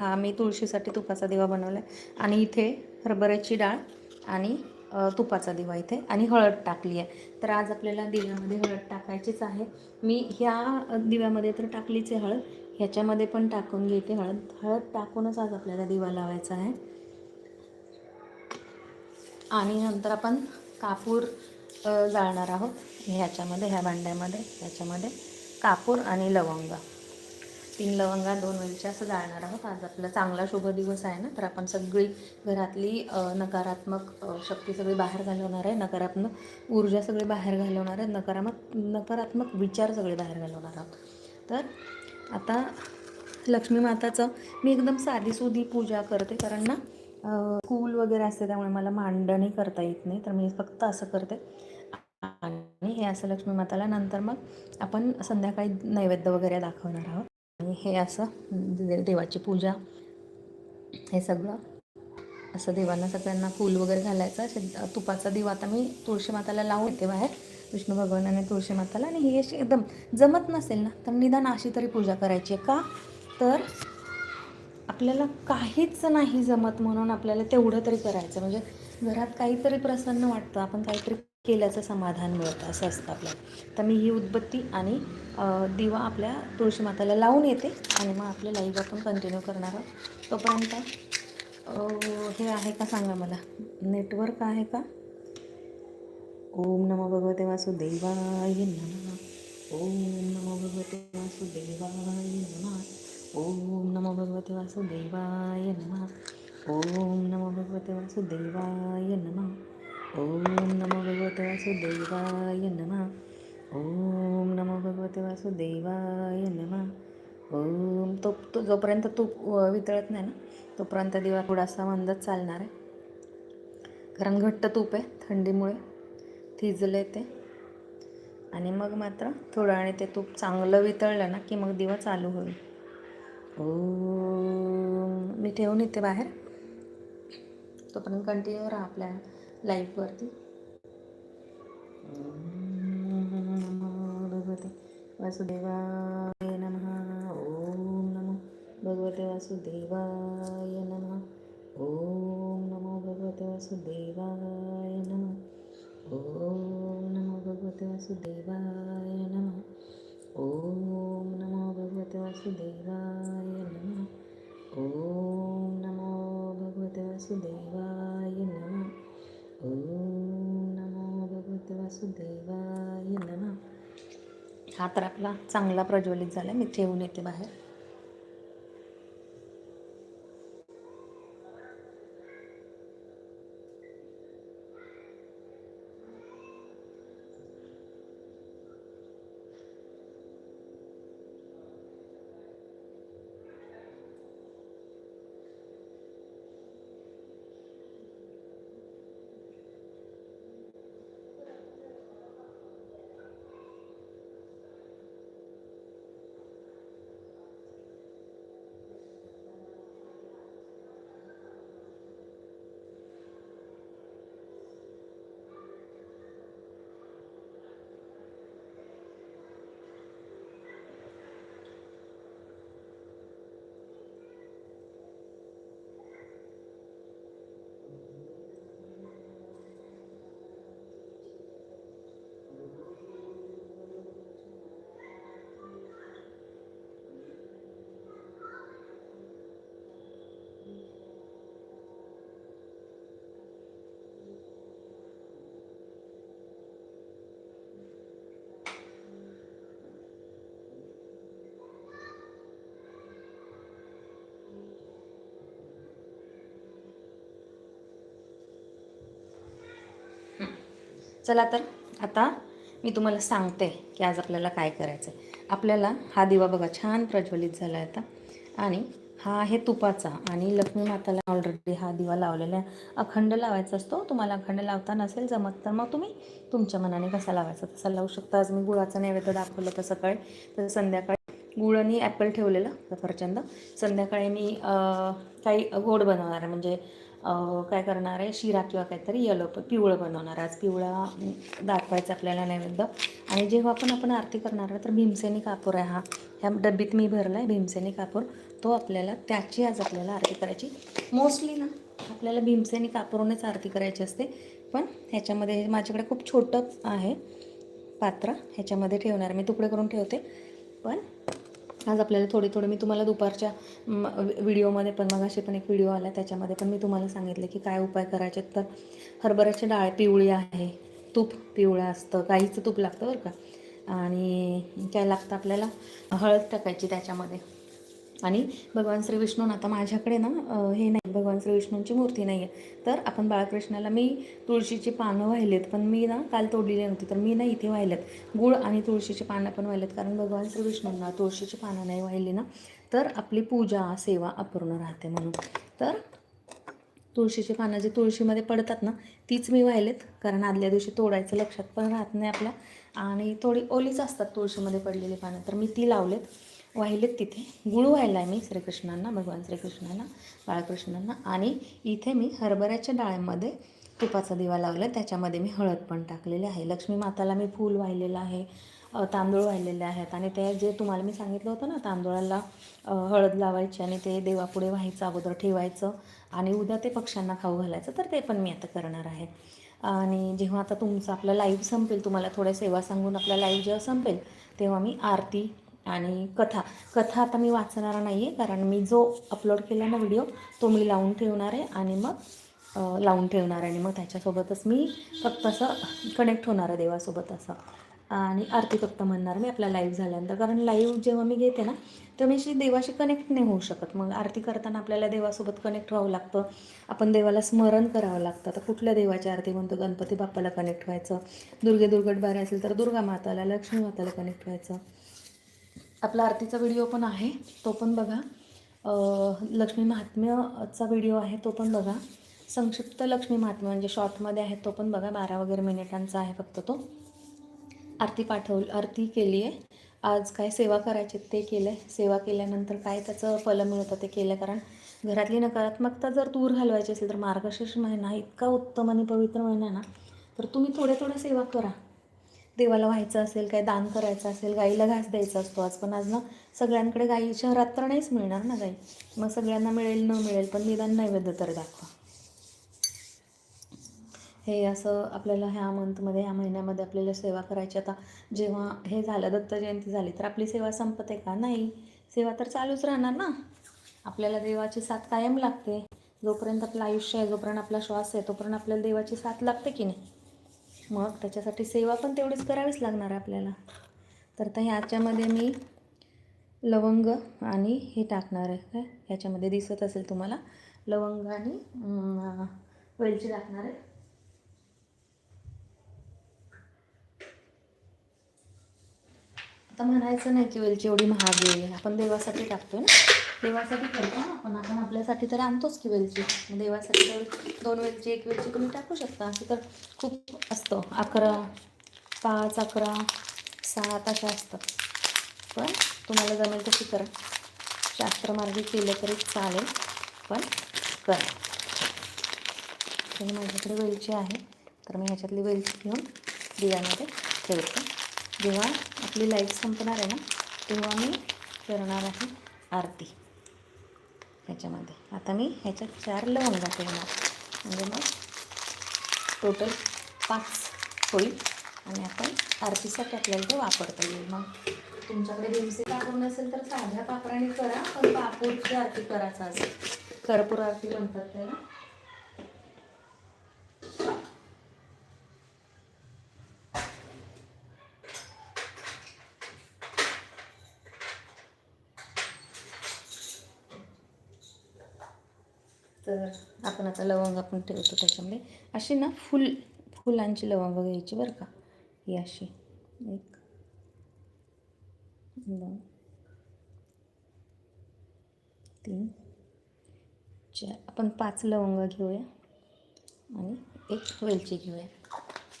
हा मी तुळशीसाठी तुपाचा दिवा बनवला आहे आणि इथे हरभऱ्याची डाळ आणि तुपाचा दिवा इथे आणि हळद टाकली आहे. तर आज आपल्याला दिव्यामध्ये हळद टाकायचीच आहे. मी ह्या दिव्यामध्ये तर टाकलीच आहे हळद. ह्याच्यामध्ये पण टाकून घेते हळद. हळद टाकूनच आज आपल्याला दिवा लावायचा आहे. आणि नंतर आपण कापूर जाळणार आहोत. ह्याच्यामध्ये ह्या भांड्यामध्ये ह्याच्यामध्ये कापूर आणि लवंग. तीन लवंगा दोन वेलच्या असं जाळणार आहोत. आज आपला चांगला शुभ दिवस आहे ना तर आपण सगळी घरातली नकारात्मक शक्ती सगळी बाहेर घालवणार आहे. नकारात्मक ऊर्जा सगळी बाहेर घालवणार आहे. नकारात्मक नकारात्मक विचार सगळे बाहेर घालवणार आहोत. तर आता लक्ष्मी माताचं मी एकदम साधीसुधी पूजा करते कारण ना स्कूल वगैरे असते त्यामुळे मला मांडणी करता येत नाही तर मी फक्त असं करते. आणि हे असं लक्ष्मी माताला नंतर मग आपण संध्याकाळी नैवेद्य वगैरे दाखवणार आहोत. आणि हे असं म्हणजे देवाची पूजा हे सगळं. असं देवांना सगळ्यांना फूल वगैरे घालायचं. असे तुपाचा दिवा आता मी तुळशी माताला लावून येते बाहेर. विष्णू भगवान आणि तुळशी माताला. आणि ही अशी एकदम जमत नसेल ना तर निदान अशी तरी पूजा करायची आहे का? तर आपल्याला काहीच नाही जमत म्हणून आपल्याला तेवढं तरी करायचं. म्हणजे घरात काहीतरी प्रसन्न वाटतं. आपण काहीतरी केल्याचं समाधान मिळतं असं असतं आपल्याला तर मी ही उदबत्ती आणि दिवा आपल्या तुळशी माताला लावून येते आणि मग आपलं लाईव्ह आपण कंटिन्यू करणार आहोत. तोपर्यंत हे आहे का सांगा मला? नेटवर्क आहे का? ओम नमो भगवते वासुदेवाय नमः. ओम नमो भगवते वासुदेवाय नमः. ओम नमो भगवते वासुदेवाय नमः. ओम नमो भगवते वासुदेवाय नमः. ओम नमो भगवते वासुदेवाय नमः। ओम नमो भगवते वासुदेवाय नमः। ओम तो तो जोपर्यंत तूप वितळत नाही ना तोपर्यंत दिवा थोडासा मंदच चालणार आहे. कारण घट्ट तूप आहे थंडीमुळे थिजले ते. आणि मग मात्र थोडं आणि ते तूप चांगलं वितळलं ना की मग दिवा चालू होईल. ओम मी ठेवून येते बाहेर. तोपर्यंत कंटिन्यू राहा आपल्या लाईफवरती नमो भगवते वासुदेवाय नमः ओम नमो भगवते वासुदेवाय नमः ओम नमो भगवते वासुदेवाय नमः ओम नमो भगवते वासुदेवाय नमः ओम नमो भगवते वासुदेवाय नमः ओम नमो भगवते वासुदेवाय नम. हा तर आपला चांगला प्रज्वलित झाला. मी ठेवून येते बाहेर. चला तर आता मी तुम्हाला सांगते की आज आपल्याला काय करायचं आहे आपल्याला हा दिवा बघा छान प्रज्वलित झाला आहे आता. आणि हा आहे तुपाचा. आणि लक्ष्मी माताला ऑलरेडी हा दिवा लावलेला आहे. अखंड लावायचा असतो. तुम्हाला अखंड लावता नसेल जमत तर मग तुम्ही तुमच्या मनाने कसा लावायचा तसा लावू शकता. आज मी गुळाचा नैवेद्य दाखवलं तर सकाळी. तर संध्याकाळी गुळ आणि ॲपल ठेवलेलं सफरचंद संध्याकाळी मी काही गोड बनवणार आहे. म्हणजे काय करणार आहे? शिरा किंवा काहीतरी येलो पिवळं बनवणार. आज पिवळा दाखवायचा आपल्याला नैवेद्य. आणि जेव्हा पण आपण आरती करणार आहे तर भीमसेनी कापूर आहे हा. ह्या डब्बीत मी भरला आहे भीमसेनी कापूर. तो आपल्याला त्याची आज आपल्याला आरती करायची. मोस्टली ना आपल्याला भीमसेनी कापूरनेच आरती करायची असते. पण ह्याच्यामध्ये माझ्याकडे खूप छोटं आहे पात्र. ह्याच्यामध्ये ठेवणार. मी तुकडे करून ठेवते. पण आज आपल्याला थोडे थोडे मी तुम्हाला दुपारच्या व्हिडिओमध्ये पण मग असे पण एक व्हिडिओ आला त्याच्यामध्ये पण मी तुम्हाला सांगितले की काय उपाय करायचे. तर हरभऱ्याची डाळ पिवळी आहे तूप पिवळं असतं गाईचं तूप लागतं बरं का. आणि काय लागतं आपल्याला? हळद टाकायची त्याच्यामध्ये. आणि भगवान श्री विष्णू आता माझ्याकडे ना हे नाही भगवान श्री विष्णूंची मूर्ती नाही आहे तर आपण बाळकृष्णाला मी तुळशीची पानं वाहिलेत पण मी ना काल तोडलेली नव्हती तर मी ना इथे वाहिलेत. गुळ आणि तुळशीची पानं पण वाहिलेत कारण भगवान श्री विष्णूंना तुळशीची पानं नाही वाहिली ना तर आपली पूजा सेवा अपूर्ण राहते म्हणून. तर तुळशीची पानं जी तुळशीमध्ये पडतात ना तीच मी वाहिलेत कारण आदल्या दिवशी तोडायचं लक्षात पण राहत नाही आपल्या. आणि थोडी ओलीच असतात तुळशीमध्ये पडलेली पानं तर मी ती लावलेत. वाहिलेत तिथे. गुळ व्हायला आहे मी श्रीकृष्णांना भगवान श्रीकृष्णांना बाळकृष्णांना. आणि इथे मी हरभऱ्याच्या डाळ्यामध्ये तुपाचा दिवा लावला त्याच्यामध्ये मी हळद पण टाकलेली आहे. लक्ष्मी माताला मी फूल वाहिलेलं आहे तांदूळ वाहिलेले आहेत. आणि ते जे तुम्हाला मी सांगितलं होतं ना तांदूळाला हळद लावायची आणि ते देवापुढे व्हायचं अगोदर ठेवायचं आणि उद्या ते पक्ष्यांना खाऊ घालायचं तर ते पण मी आता करणार आहे. आणि जेव्हा आता तुमचं आपलं लाईव्ह संपेल तुम्हाला थोड्या सेवा सांगून आपला लाईव्ह जेव्हा संपेल तेव्हा मी आरती आणि कथा. कथा आता मी वाचणार नाही आहे कारण मी जो अपलोड केला ना व्हिडिओ तो मी लावून ठेवणार आहे आणि मग लावून ठेवणार आहे. आणि मग त्याच्यासोबतच मी फक्त असं कनेक्ट होणार आहे देवासोबत असं. आणि आरती फक्त म्हणणार मी आपला लाईव्ह झाल्यानंतर. कारण लाईव्ह जेव्हा मी घेते ना तेव्हा मी अशी देवाशी कनेक्ट नाही होऊ शकत. मग आरती करताना आपल्याला देवासोबत कनेक्ट व्हावं लागतं. आपण देवाला स्मरण करावं लागतं. आता कुठल्या देवाची आरती म्हणतो? गणपती बाप्पाला कनेक्ट व्हायचं. दुर्गे दुर्गटबारी असेल तर दुर्गा माताला लक्ष्मी माताला कनेक्ट व्हायचं. आपला आरतीचा व्हिडिओ पण आहे तो पण बघा. लक्ष्मी महात्म्यचा व्हिडिओ आहे तो पण बघा. संक्षिप्त लक्ष्मी महात्म्य म्हणजे शॉर्टमध्ये आहे तो पण बघा. बारा वगैरे मिनिटांचा आहे फक्त तो. आरती पाठवल आरती केली आहे आज काय सेवा करायची ते केलं आहे सेवा केल्यानंतर काय त्याचं फलं मिळतं ते केलं कारण घरातली नकारात्मकता जर दूर घालवायची असेल तर मार्गशीर्ष महिना इतका उत्तम आणि पवित्र महिना ना तर तुम्ही थोड्या थोड्या सेवा करा. देवाला व्हायचं असेल काय दान करायचं असेल गाईला घास द्यायचा असतो. आज पण आज ना सगळ्यांकडे गाई शहरात तर नाहीच मिळणार ना गाई. मग सगळ्यांना मिळेल न मिळेल पण निदान नैवेद्य तर दाखवा. हे असं आपल्याला ह्या मंथमध्ये ह्या महिन्यामध्ये आपल्याला सेवा करायची. आता जेव्हा हे झालं दत्त जयंती झाली तर आपली सेवा संपते का? नाही. सेवा तर चालूच राहणार ना. आपल्याला देवाची साथ कायम लागते. जोपर्यंत आपलं आयुष्य आहे जोपर्यंत आपला श्वास आहे तोपर्यंत आपल्याला देवाची साथ लागते की नाही? मग त्याच्यासाठी सेवा पण तेवढीच करावीच लागणार आहे आपल्याला. तर आता ह्याच्यामध्ये मी लवंग आणि हे टाकणार आहे काय? ह्याच्यामध्ये दिसत असेल तुम्हाला. लवंग आणि वेलची टाकणार आहे. आता म्हणायचं नाही की वेलची एवढी महाग आहे. आपण देवासाठी टाकतो ना. देवासाठी करतो ना. आपण आपण आपल्यासाठी तर आणतोच की वेलची. देवासाठी तर दोन वेलची एक वेलची तुम्ही टाकू शकता. असं तर खूप असतं. अकरा पाच अकरा सात अशा असतात. पण तुम्हाला जमेल तशी करा. शास्त्रमार्गी केलं तरी चालेल पण करा. तर माझ्याकडे वेलची आहे. तर मी ह्याच्यातली वेलची घेऊन दिव्यामध्ये ठेवते. जेव्हा आपली लाइट संपणार आहे ना तेव्हा मी करणार आहे आरती. ह्याच्यामध्ये. आता मी ह्याच्यात चार लवंगा ठेवणार म्हणजे मग टोटल पाच होईल. आणि आपण आरतीसाठी आपल्याला ते वापरता येईल. मग तुमच्याकडे भीमसे कापूर नसेल तर साध्या पापराने करा पण पापूरची आरती करायचा असेल. कर्पूर आरती म्हणतात त्याला तर आपण आता लवंग आपण ठेवतो त्याच्यामध्ये. अशी ना फुल फुलांची लवंग घ्यायची बरं का. ही अशी. एक दोन तीन चार. आपण पाच लवंग घेऊया आणि एक वेलची घेऊया.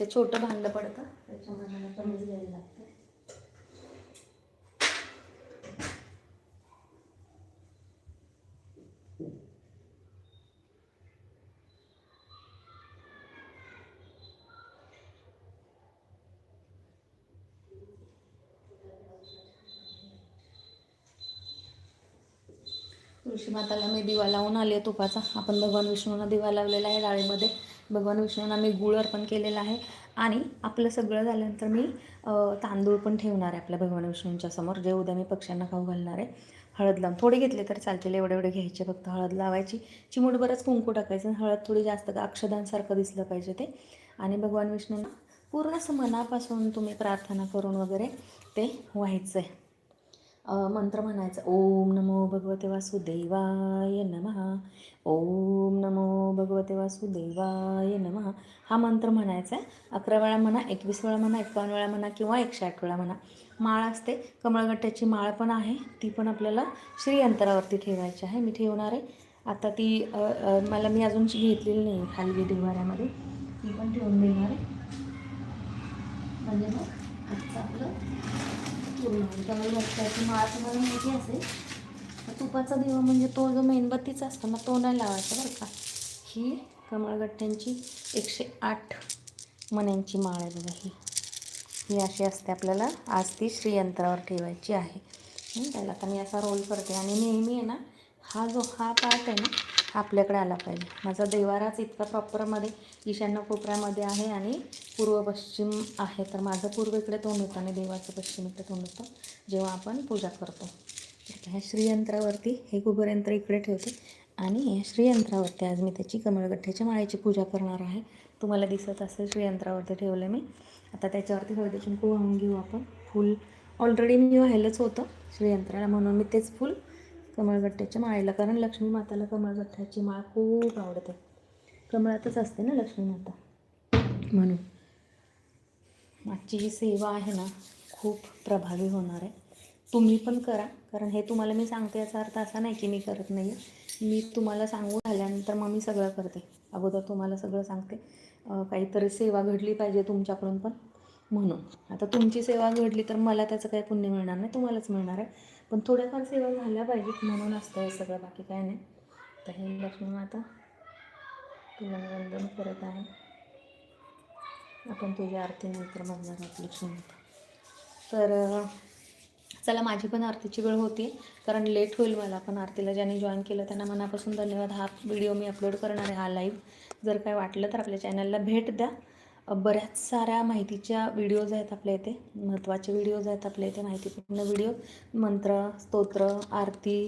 ते छोटं भांडं पडतं त्याच्यामध्ये मला कमीच घ्यायला लागतं. तुळशी माताला मी दिवा लावून आली आहे तुपाचा. आपण भगवान विष्णूंना दिवा लावलेला आहे डाळीमध्ये. भगवान विष्णूंना मी गुळ अर्पण केलेला आहे. आणि आपलं सगळं झाल्यानंतर मी तांदूळ पण ठेवणार आहे आपल्या भगवान विष्णूंच्या समोर. जे उद्या मी पक्ष्यांना खाऊ घालणार आहे. हळद लावून. थोडे घेतले तर चालतील. एवढे एवढे घ्यायचे फक्त हळद लावायची. चिमूटभरच कुंकू टाकायचं. आणि हळद थोडी जास्त का अक्षदांसारखं दिसलं पाहिजे ते. आणि भगवान विष्णूंना पूर्ण असं मनापासून तुम्ही प्रार्थना करून वगैरे ते व्हायचं आहे मंत्र म्हणायचा ओम नमो भगवते वासुदेवाय नमः ओम नमो भगवते वासुदेवाय नमः. हा मंत्र म्हणायचा आहे. अकरा वेळा म्हणा एकवीस वेळा म्हणा एकावन्न वेळा म्हणा किंवा एकशे आठ वेळा म्हणा. माळ असते. कमळगट्ट्याची माळ पण आहे. ती पण आपल्याला श्रीयंत्रावरती ठेवायची आहे. मी ठेवणार आहे. आता ती मला मी अजून घेतलेली नाही खाली देवाऱ्यामध्ये. ती पण ठेवून देणार आहे. म्हणजे मग आजचं आपलं पूर्ण त्यामुळे लक्षाची माळ तुम्हाला माहिती असेल. तर तुपाचा दिवा म्हणजे तो जो मेणबत्तीचा असतो ना तो नाही लावायचा बरं का. ही कमळगट्ट्यांची एकशे आठ मण्यांची माळ आहे बघा ही. ही अशी असते आपल्याला. आज ती श्रीयंत्रावर ठेवायची आहे. त्याला आता मी असा रोल करते. आणि नेहमी आहे ना हा जो हा पार्ट आहे ना आपल्याकडे आला पाहिजे. माझा देवाराच इतका प्रॉपरमध्ये ईशान्य कोपऱ्यामध्ये आहे आणि पूर्व पश्चिम आहे तर माझं पूर्व इकडे तोंड होतं आणि देवाचं पश्चिमेकडे तोंड होतं जेव्हा आपण पूजा करतो. ह्या श्रीयंत्रावरती हे कुबरयंत्र इकडे ठेवते आणि या श्रीयंत्रावरती आज मी त्याची कमळगठ्ठ्याच्या माळेची पूजा करणार आहे. तुम्हाला दिसत असेल श्रीयंत्रावरती ठेवलं मी. आता त्याच्यावरती हळदी कुंकू वाहून घेऊ आपण. फूल ऑलरेडी मी व्हायलंच होतं श्रीयंत्राला म्हणून मी तेच फूल कमळगट्ट्याच्या माळेला कारण लक्ष्मी माताला कमळगठ्ठ्याची माळ खूप आवडते. कमळातच असते ना लक्ष्मी माता? म्हणून. आजची जी सेवा आहे ना खूप प्रभावी होणार आहे. तुम्ही पण करा कारण हे तुम्हाला मी सांगते याचा अर्थ असा नाही की मी करत नाही मी तुम्हाला सांगू झाल्यानंतर मग मी सगळं करते. अगोदर तुम्हाला सगळं सांगते. काहीतरी सेवा घडली पाहिजे तुमच्याकडून पण म्हणून. आता तुमची सेवा घडली तर मला त्याचं काही पुण्य मिळणार नाही तुम्हालाच मिळणार आहे. पण थोड्याफार सेवा झाल्या पाहिजेत म्हणून असतं हे सगळं बाकी काय नाही. तर हे लक्ष्मी माता तुला वंदन करत आहे. आपण तुझ्या आरती नंतर बघणार आपली लक्ष्मी. तर चला माझी पण आरतीची वेळ होती कारण लेट होईल मला पण आरतीला ज्यांनी जॉईन केलं त्यांना मनापासून धन्यवाद. हा व्हिडिओ मी अपलोड करणार आहे हा लाईव्ह जर काय वाटलं तर आपल्या चॅनलला भेट द्या. बऱ्याच साऱ्या माहितीच्या व्हिडिओज आहेत आपल्या इथे महत्त्वाचे व्हिडिओज आहेत आपल्या इथे माहितीपूर्ण व्हिडिओ मंत्र स्तोत्र आरती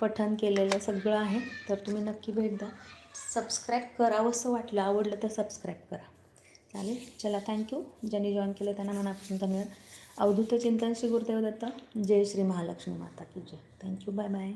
पठण केलेलं सगळं आहे तर तुम्ही नक्की भेट द्या. सबस्क्राईब करावंसं वाटलं आवडलं तर सबस्क्राईब करा. चालेल. चला थँक्यू ज्यांनी जॉईन केलं त्यांना मनापासून धन्यवाद. अवधूत चिंतन श्री गुरुदेव दत्त. जय श्री महालक्ष्मी माता की जय. Thank you bye bye